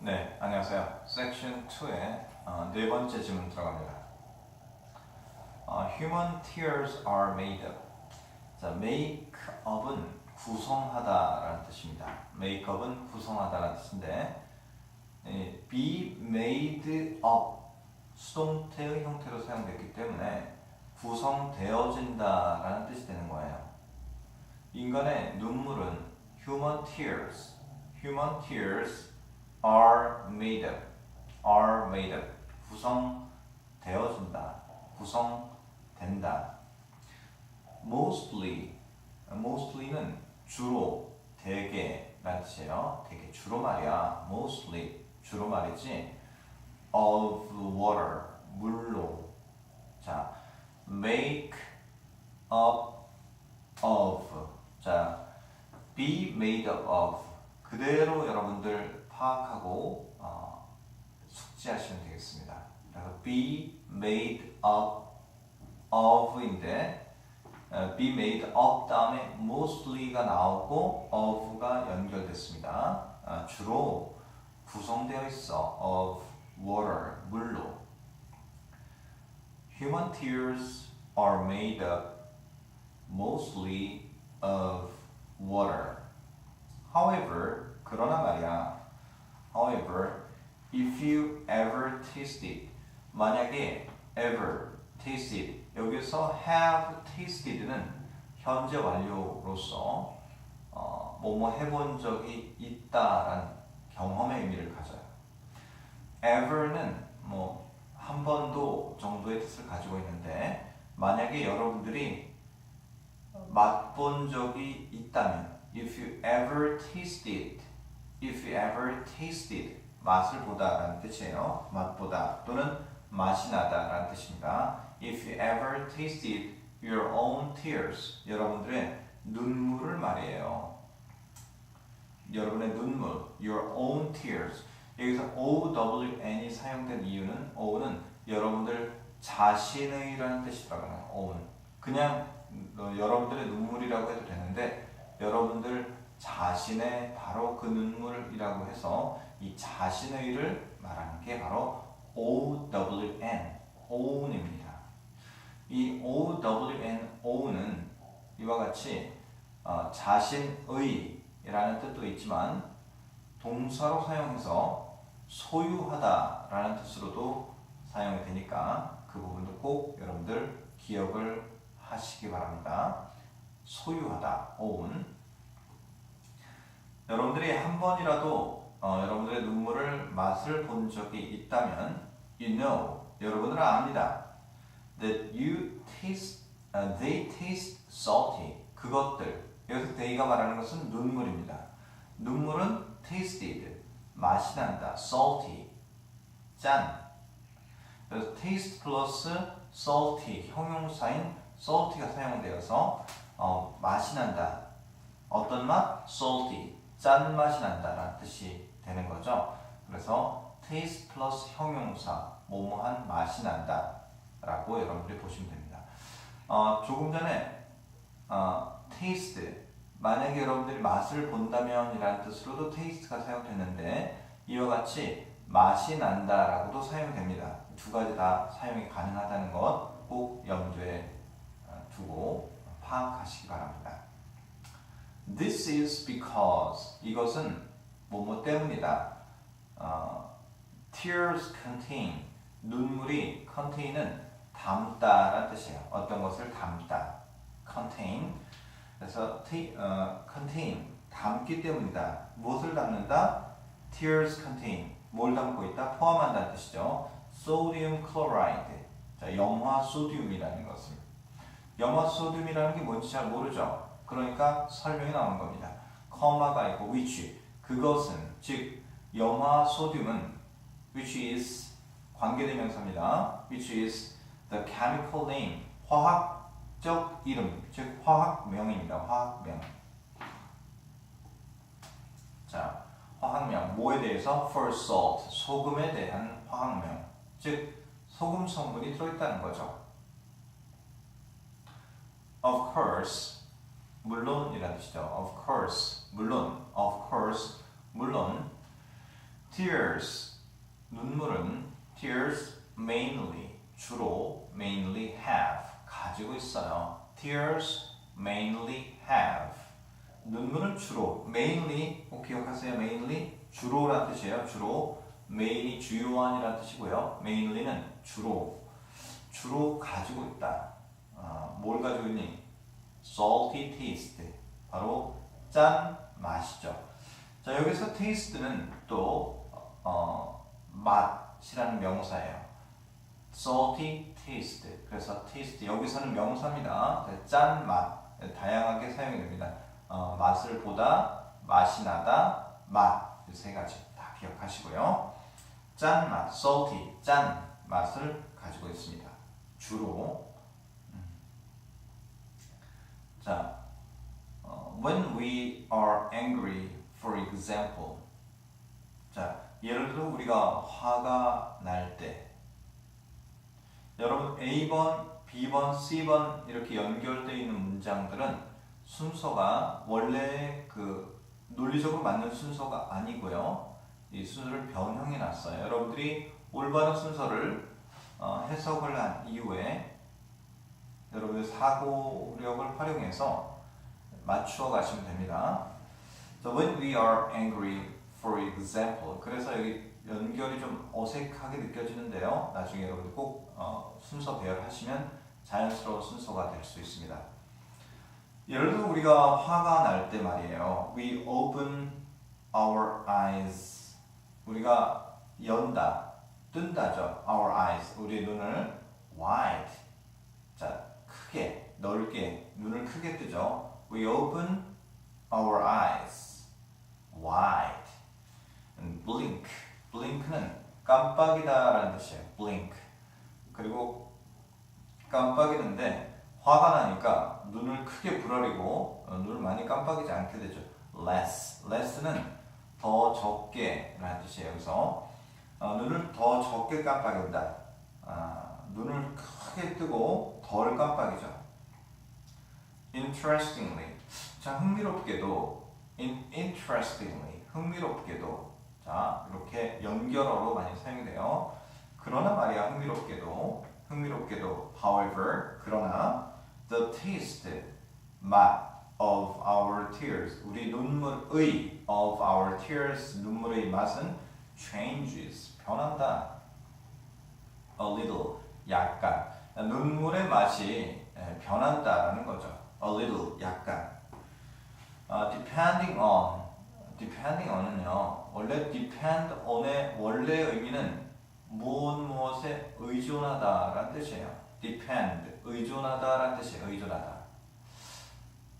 네, 안녕하세요. 섹션 2의 어, 네 번째 질문 들어갑니다. 어, human tears are made up. 자, make up은 구성하다라는 뜻입니다. make up은 구성하다라는 뜻인데 이 be made up 수동태의 형태로 사용됐기 때문에 구성되어진다라는 뜻이 되는 거예요. 인간의 눈물은 human tears, human tears are made up, are made up, 구성되어진다, 구성된다. Mostly, mostly는 주로, 대개라는 뜻이에요. 대개 주로 말이야. Mostly 주로 말이지. Of water, 물로. 자, make up of. 자, be made up of. 그대로 여러분들 파악하고 어, 숙지하시면 되겠습니다. 그래서 be made up of인데 어, be made up 다음에 mostly가 나오고 of가 연결됐습니다. 아, 주로 구성되어 있어 of water 물로. Human tears are made up mostly of water. However, 그러나 말이야. However, if you ever tasted, 만약에 ever tasted, 여기서 have tasted는 현재 완료로서 어, 뭐뭐 해본 적이 있다라는 경험의 의미를 가져요. ever는 뭐 한 번도 정도의 뜻을 가지고 있는데 만약에 여러분들이 맛본 적이 있다면 if you ever tasted if you ever tasted 맛을 보다라는 뜻이에요. 맛보다 또는 맛이 나다라는 뜻입니다. If ever tasted your own tears 여러분들의 눈물을 말이에요. 여러분의 눈물 your own tears 여기서 OWN이 사용된 이유는 O는 여러분들 자신의라는 뜻이라고요. O는 그냥 어, 여러분들의 눈물이라고 해도 되는데 여러분들 자신의 바로 그 눈물이라고 해서 이 자신의 를 말하는 게 바로 OWN, Own입니다. 이 OWN, O는 이와 같이 어, 자신의 라는 뜻도 있지만 동사로 사용해서 소유하다 라는 뜻으로도 사용이 되니까 그 부분도 꼭 여러분들 기억을 하시기 바랍니다. 소유하다, own. 여러분들이 한 번이라도 어, 여러분들의 눈물을 맛을 본 적이 있다면 you know, 여러분들은 압니다. that you taste, uh, they taste salty. 그것들. 여기서 they가 말하는 것은 눈물입니다. 눈물은 tasted, 맛이 난다. salty, 짠. 그래서 taste 플러스 salty, 형용사인 salty가 사용되어서 어, 맛이 난다. 어떤 맛? salty, 짠 맛이 난다라는 뜻이 되는 거죠. 그래서 taste 플러스 형용사, 뭐뭐한 맛이 난다 라고 여러분들이 보시면 됩니다. 어, 조금 전에 어, taste, 만약에 여러분들이 맛을 본다면 이라는 뜻으로도 taste가 사용됐는데 이와 같이 맛이 난다 라고도 사용됩니다. 두 가지 다 사용이 가능하다는 것 꼭 염두에 어, 두고 파악하시기 바랍니다. This is because 이것은 뭐뭐 때문이다. 어, tears contain 눈물이 contain은 담다라는 뜻이에요. 어떤 것을 담다. contain 그래서 어, contain 담기 때문이다. 무엇을 담는다? tears contain 뭘 담고 있다? 포함한다는 뜻이죠. sodium chloride 자, 염화 소듐이라는 것을 염화 소듐이라는 게 뭔지 잘 모르죠. 그러니까 설명이 나오는 겁니다. 커마가 있고 which 그것은 즉 염화 소듐은 which is 관계대명사입니다. which is the chemical name 화학적 이름 즉 화학명입니다. 화학명. 자 화학명 뭐에 대해서 for salt 소금에 대한 화학명 즉 소금 성분이 들어있다는 거죠. Of course 물론이라는 뜻이죠. Of course 물론 of course 물론 tears 눈물은 tears mainly 주로 mainly have 가지고 있어요. tears mainly have 눈물은 주로 mainly 꼭 기억하세요. mainly 주로란 뜻이에요. 주로 main이 주요한이란 뜻이고요. mainly는 주로 주로 가지고 있다. 아, 뭘 가지고 있니? Salty taste 바로 짠 맛이죠. 자 여기서 taste는 또 어, 맛이라는 명사예요. salty taste. 그래서 taste 여기서는 명사입니다. 네, 짠 맛. 네, 다양하게 사용이 됩니다. 어, 맛을 보다, 맛이 나다, 맛. 이세 가지 다 기억하시고요. 짠 맛, salty, 짠 맛을 가지고 있습니다. 주로. 음. 자, 어, when we are angry, for example. 자, 예를 들어 우리가 화가 날 때, 여러분 A번, B번, C번 이렇게 연결되어 있는 문장들은 순서가 원래 그 논리적으로 맞는 순서가 아니고요. 이 순서를 변형해 놨어요. 여러분들이 올바른 순서를 어, 해석을 한 이후에 여러분들 사고력을 활용해서 맞추어 가시면 됩니다. So when we are angry, for example. 그래서 여기 연결이 좀 어색하게 느껴지는데요. 나중에 여러분들 꼭 어, 순서 배열하시면 자연스러운 순서가 될 수 있습니다. 예를 들어 우리가 화가 날 때 말이에요. We open our eyes. 우리가 연다, 뜬다죠. Our eyes. 우리의 눈을 wide. 자, 크게, 넓게 눈을 크게 뜨죠. We open our eyes wide. and blink. blink는 깜빡이다라는 뜻이에요. blink. 그리고 깜빡이는데 화가 나니까 눈을 크게 부라리고 어, 눈을 많이 깜빡이지 않게 되죠. less. less는 더 적게 라는 뜻이에요. 여기서 어, 눈을 더 적게 깜빡인다. 아, 눈을 크게 뜨고 덜 깜빡이죠. interestingly. 자, 흥미롭게도 in, interestingly. 흥미롭게도 자, 이렇게 연결어로 많이 사용돼요. 그러나 말이야 흥미롭게도 흥미롭게도 however 그러나 the taste 맛 of our tears 우리 눈물의 of our tears 눈물의 맛은 changes 변한다 a little 약간 눈물의 맛이 예, 변한다라는 거죠 a little 약간 아, depending on depending on은요 원래 depend on의 원래 의미는 무엇 무엇에 의존하다라는 뜻이에요. depend 의존하다라는 뜻이에요. 의존하다.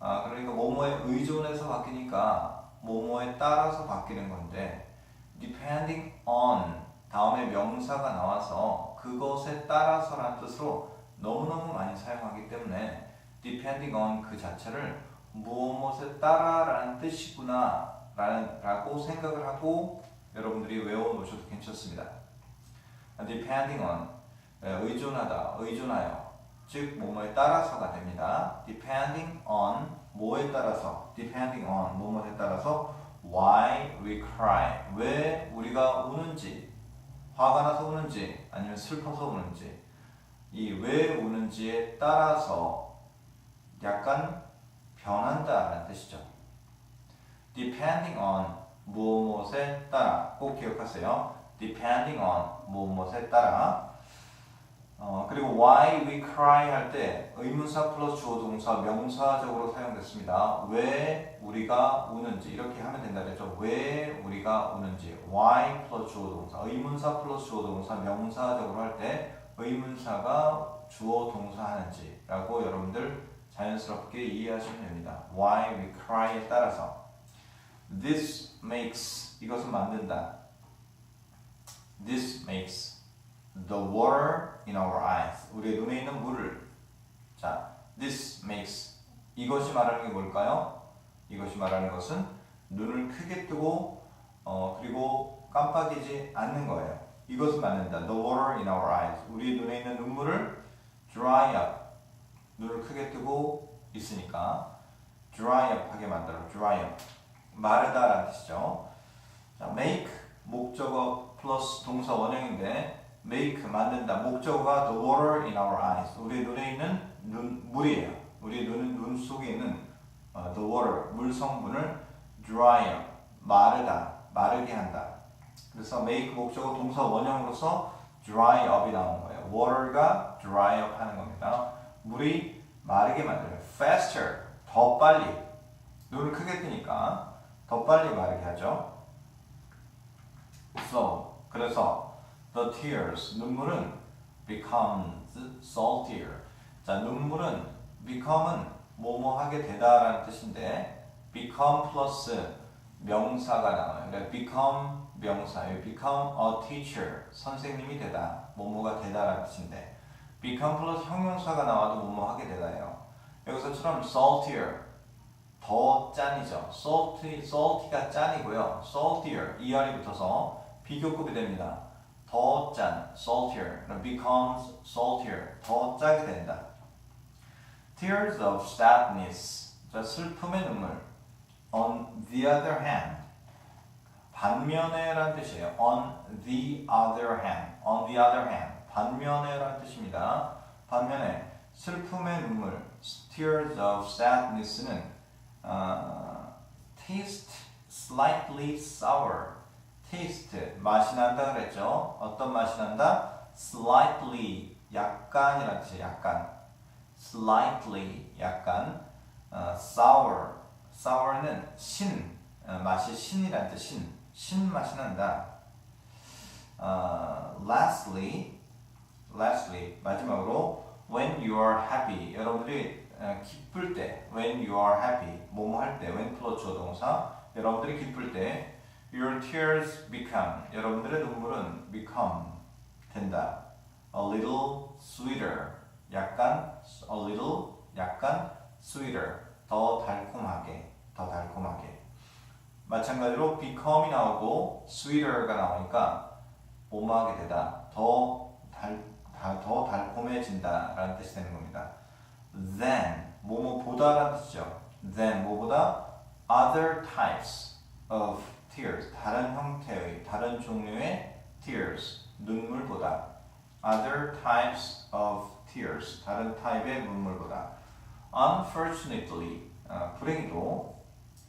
아 그러니까 뭐뭐에 의존해서 바뀌니까 뭐뭐에 따라서 바뀌는 건데 depending on 다음에 명사가 나와서 그것에 따라서라는 뜻으로 너무너무 많이 사용하기 때문에 depending on 그 자체를 무엇에 따라라는 뜻이구나 라고 생각을 하고 여러분들이 외워놓으셔도 괜찮습니다. depending on 의존하다, 의존하여 즉 뭐뭐에 따라서가 됩니다. depending on 뭐에 따라서 depending on 뭐뭐에 따라서 why we cry 왜 우리가 우는지 화가 나서 우는지 아니면 슬퍼서 우는지 이 왜 우는지에 따라서 약간 변한다는 뜻이죠. depending on 무엇에 따라 꼭 기억하세요. depending on 무엇에 따라 어, 그리고 why we cry 할 때 의문사 플러스 주어 동사 명사적으로 사용됐습니다. 왜 우리가 우는지 이렇게 하면 된다 그랬죠. 왜 우리가 우는지 why 플러스 주어 동사 의문사 플러스 주어 동사 명사적으로 할 때 의문사가 주어 동사 하는지라고 여러분들 자연스럽게 이해하시면 됩니다. why we cry에 따라서 This makes 이것은 만든다. This makes the water in our eyes. 우리의 눈에 있는 물을 자, this makes 이것이 말하는 게 뭘까요? 이것이 말하는 것은 눈을 크게 뜨고 어, 그리고 깜빡이지 않는 거예요. 이것을 만든다. The water in our eyes. 우리 눈에 있는 눈물을 dry up. 눈을 크게 뜨고 있으니까 dry up 하게 만들어. dry up. 마르다라는 뜻이죠. 자, make 목적어 플러스 동사 원형인데 make 만든다. 목적어가 the water in our eyes. 우리 눈에 있는 눈 물이에요. 우리 눈은 눈 속에 있는 어, the water 물 성분을 dry up 마르다 마르게 한다. 그래서 make 목적어 동사 원형으로서 dry up이 나오는 거예요. water가 dry up 하는 겁니다. 물이 마르게 만들어요. faster 더 빨리 눈을 크게 뜨니까 더 빨리 마르게 하죠. So 그래서 the tears 눈물은 becomes saltier. 자 눈물은 become은 뭐뭐 하게 되다라는 뜻인데 become 플러스 명사가 나와요. 그러니까 become 명사, become a teacher 선생님이 되다, 뭐뭐가 되다라는 뜻인데 become 플러스 형용사가 나와도 뭐뭐 하게 되다예요. 여기서처럼 saltier 더 짠이죠. salty, salty가 짠이고요. saltier er이 붙어서 비교급이 됩니다. 더 짠, saltier, 그럼 becomes saltier, 더 짜게 된다. Tears of sadness, 자 슬픔의 눈물. On the other hand, 반면에란 뜻이에요. On the other hand, on the other hand, 반면에란 뜻입니다. 반면에 슬픔의 눈물, tears of sadness는 어, taste slightly sour. Taste 맛이 난다 그랬죠. 어떤 맛이 난다? slightly 약간이라는 뜻이에요. 약간 slightly 약간 어, sour sour는 신 어, 맛이 신이라는 뜻 신. 신 맛이 난다. 어, lastly lastly 마지막으로 when you are happy 여러분들이 어, 기쁠 때 when you are happy 뭐뭐 할 때 when 플러스 조동사 여러분들이 기쁠 때 your tears become 여러분들의 눈물은 become 된다 a little sweeter 약간 a little 약간 sweeter 더 달콤하게 더 달콤하게 마찬가지로 become이 나오고 sweeter가 나오니까 오마하게 되다 더 달, 다- 더 달콤해진다 라는 뜻이 되는 겁니다. Then 뭐뭐 보다라는 뜻이죠. Then 뭐보다 other types of tears 다른 형태의 다른 종류의 tears 눈물보다 other types of tears 다른 타입의 눈물보다 unfortunately 어, 불행히도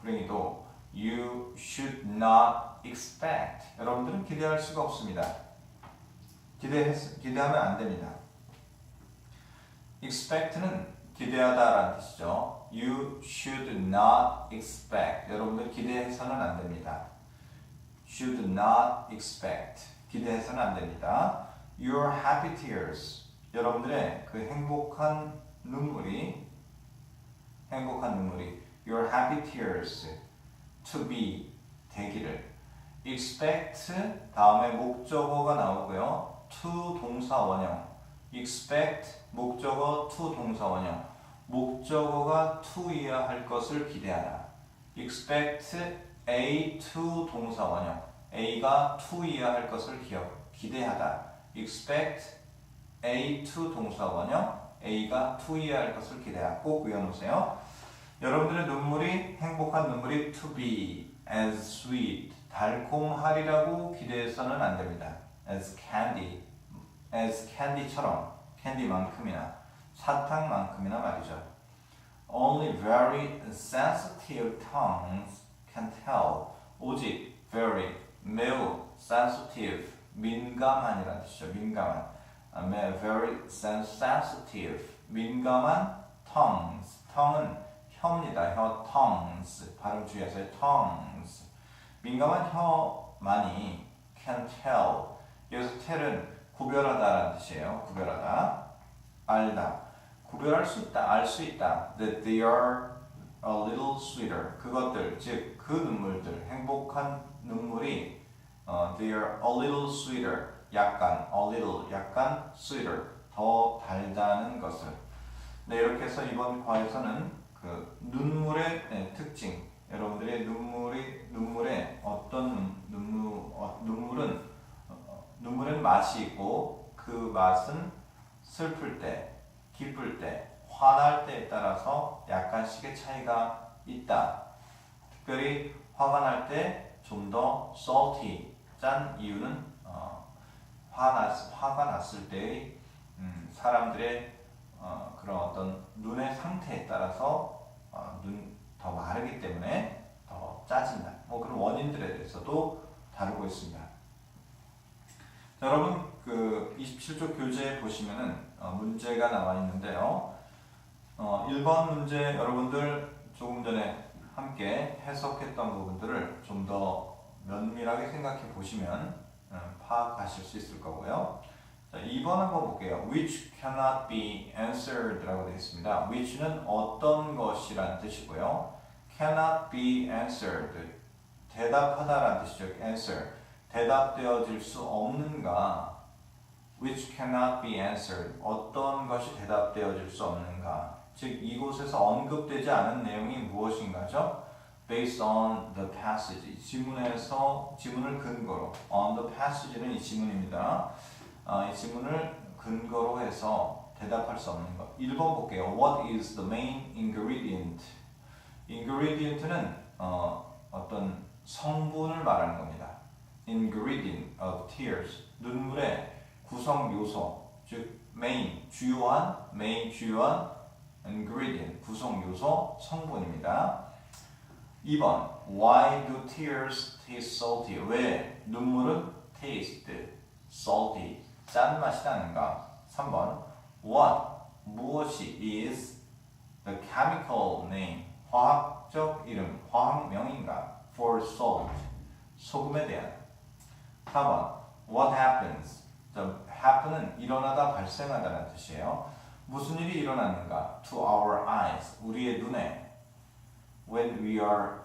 불행히도 you should not expect 여러분들은 기대할 수가 없습니다. 기대 기대하면 안 됩니다. expect는 기대하다라는 뜻이죠. You should not expect. 여러분들 기대해서는 안 됩니다. should not expect. 기대해서는 안 됩니다. Your happy tears. 여러분들의 그 행복한 눈물이 행복한 눈물이 your happy tears to be 되기를 expect 다음에 목적어가 나오고요. to 동사 원형 expect 목적어 to 동사 원형. 목적어가 to이어야 할 것을 기대하다 expect A to 동사 원형. A가 to이어야 할 것을 기억, 기대하다. expect A to 동사 원형. A가 to이어야 할 것을 기대하다 꼭 외워놓으세요. 여러분들의 눈물이 행복한 눈물이 to be as sweet 달콤하리라고 기대해서는 안 됩니다. as candy as candy처럼 캔디만큼이나 사탕만큼이나 말이죠. Only very sensitive tongues can tell. 오직 very 매우 sensitive 민감한이라는 뜻이죠. 민감한. 아, 매- very sen- sensitive 민감한 tongues. tongue은 혀입니다. 혀 tongues 발음 주의하세요. tongues 민감한 혀만이 can tell. 여기서 tell은 구별하다라는 뜻이에요. 구별하다, 알다, 구별할 수 있다, 알 수 있다. That they are a little sweeter. 그것들, 즉 그 눈물들, 행복한 눈물이 어, they are a little sweeter. 약간, a little, 약간 sweeter. 더 달다는 것을. 네, 이렇게 해서 이번 과에서는 그 눈물의 네, 특징, 여러분들의 눈물이 눈물의 어떤 눈, 눈물 어, 눈물은 어, 눈물은 맛이 있고 그 맛은 슬플 때, 기쁠 때, 화날 때에 따라서 약간씩의 차이가 있다. 특별히 화가 날 때 좀 더 salty, 짠 이유는 어, 화났, 화가 났을 때의 음, 사람들의 어, 그런 어떤 눈의 상태에 따라서 어, 눈더 마르기 때문에 더 짜진다. 뭐 그런 원인들에 대해서도 다루고 있습니다. 자, 여러분 그 27조 교재에 보시면은 어, 문제가 나와 있는데요. 어, 1번 문제 여러분들 조금 전에 함께 해석했던 부분들을 좀 더 면밀하게 생각해 보시면 음, 파악하실 수 있을 거고요. 자, 2번 한번 볼게요. which cannot be answered라고 되어 있습니다. which는 어떤 것이란 뜻이고요. cannot be answered 대답하다라는 뜻이죠. answer 대답되어질 수 없는가 which cannot be answered 어떤 것이 대답되어질 수 없는가 즉 이곳에서 언급되지 않은 내용이 무엇인가죠? based on the passage 지문에서 지문을 근거로 on the passage는 이 지문입니다. 아, 이 지문을 근거로 해서 대답할 수 없는 것. 1번 볼게요. What is the main ingredient? ingredient는 어, 어떤 성분을 말하는 겁니다. Ingredient of tears 눈물의 구성 요소 즉 main 주요한 main 주요한 ingredient 구성 요소 성분입니다. 2번 Why do tears taste salty? 왜 눈물은 taste salty 짠맛이 나는가? 3번 What 무엇이 is the chemical name 화학적 이름 화학명인가? for salt 소금에 대한 4번 What happens? 자, happen은 일어나다 발생하다는 뜻이에요. 무슨 일이 일어나는가? To our eyes 우리의 눈에 when we are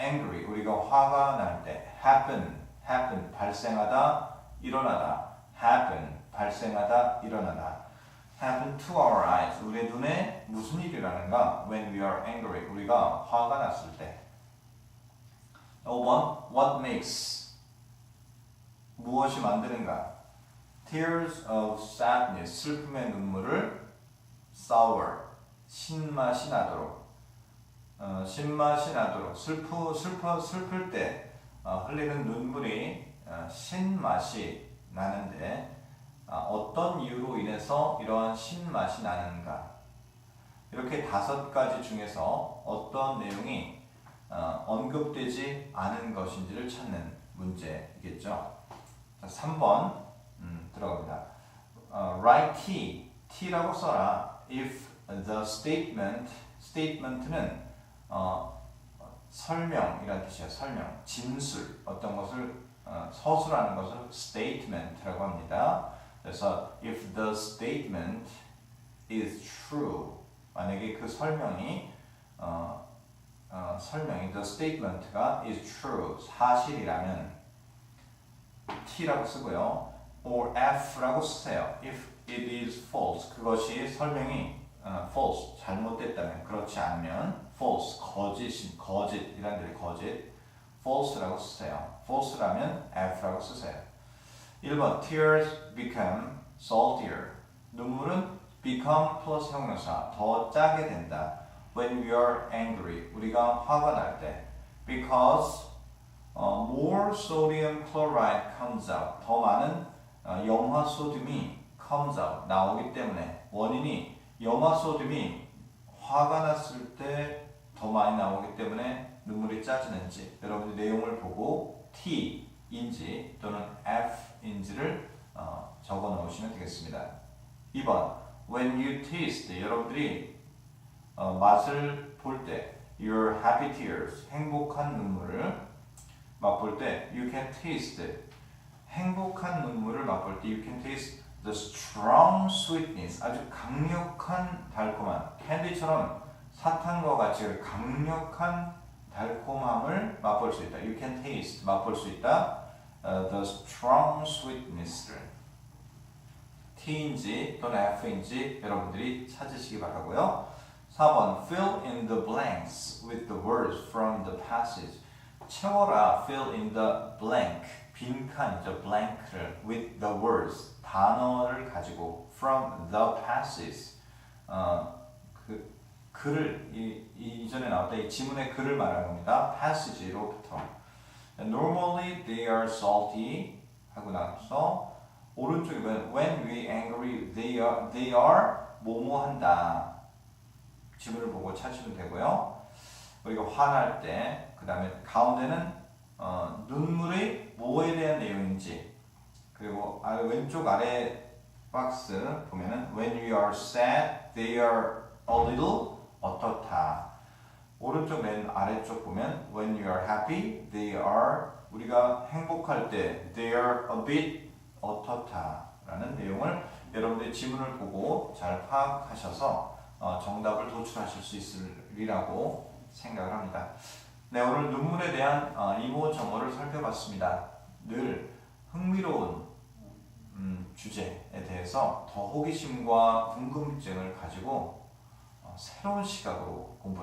angry 우리가 화가 날 때 happen happen 발생하다 일어나다 happen 발생하다 일어나다 happen to our eyes 우리의 눈에 무슨 일이 일어나는가 when we are angry 우리가 화가 났을 때 5번 what makes 무엇이 만드는가 tears of sadness 슬픔의 눈물을 sour 신맛이 나도록 어, 신맛이 나도록 슬프 슬퍼 슬플 때 어, 흘리는 눈물이 어, 신맛이 나는데 어, 떤 이유로 인해서 이러한 신맛이 나는가 이렇게 다섯 가지 중에서 어떤 내용이 어, 언급되지 않은 것인지를 찾는 문제이겠죠. 자, 3번 음, 들어갑니다. 어, write T, T라고 써라. If the statement, statement는 어, 설명이라는 뜻이에요. 설명, 진술, 어떤 것을 어, 서술하는 것을 statement라고 합니다. 그래서 if the statement is true, 만약에 그 설명이 어, 어, 설명이 the statement가 is true, 사실이라면 T라고 쓰고요. or F라고 쓰세요. if it is false, 그것이 설명이 어, false, 잘못됐다면 그렇지 않으면 false, 거짓, 거짓이란 데 거짓, false라고 쓰세요. false라면 F라고 쓰세요. 1번 tears become saltier. 눈물은 become 플러스 형용사 더 짜게 된다. When we are angry, 우리가 화가 날 때. Because uh, more sodium chloride comes out. 더 많은 어, 염화 소듐이 comes out 나오기 때문에 원인이 염화 소듐이 화가 났을 때 더 많이 나오기 때문에 눈물이 짜지는지 여러분이 내용을 보고 T인지 또는 F인지를 어, 적어 놓으시면 되겠습니다. 2번 When you taste 여러분들이 어, 맛을 볼 때 your happy tears 행복한 눈물을 맛볼 때 you can taste 행복한 눈물을 맛볼 때 you can taste the strong sweetness 아주 강력한 달콤함 캔디처럼 사탕과 같이 강력한 달콤함을 맛볼 수 있다. You can taste 맛볼 수 있다. Uh, the strong sweetness를 T인지 또는 F인지 여러분들이 찾으시기 바라고요. 4번 Fill in the blanks with the words from the passage. 채워라 fill in the blank 빈칸이죠 blank를 with the words 단어를 가지고 from the passage 어, 그 글을 이, 이 이 전에 나왔던 이 지문의 글을 말하는 겁니다 passage로부터 Normally they are salty 하고 나서 오른쪽에 보면 when we angry they are they are 뭐뭐한다. 지문을 보고 찾으면 되고요. 우리가 화날 때, 그 다음에 가운데는 어, 눈물의 뭐에 대한 내용인지, 그리고 아래, 왼쪽 아래 박스 보면은 when we are sad, they are a little 어떻다. 오른쪽 맨 아래쪽 보면 when you are happy, they are 우리가 행복할 때 they are a bit 어떻다 라는 내용을 여러분들이 지문을 보고 잘 파악하셔서 어, 정답을 도출하실 수 있으리라고 생각을 합니다. 네, 오늘 눈물에 대한 어, 이모저모를 살펴봤습니다. 늘 흥미로운 음, 주제에 대해서 더 호기심과 궁금증을 가지고 어, 새로운 시각으로 공부를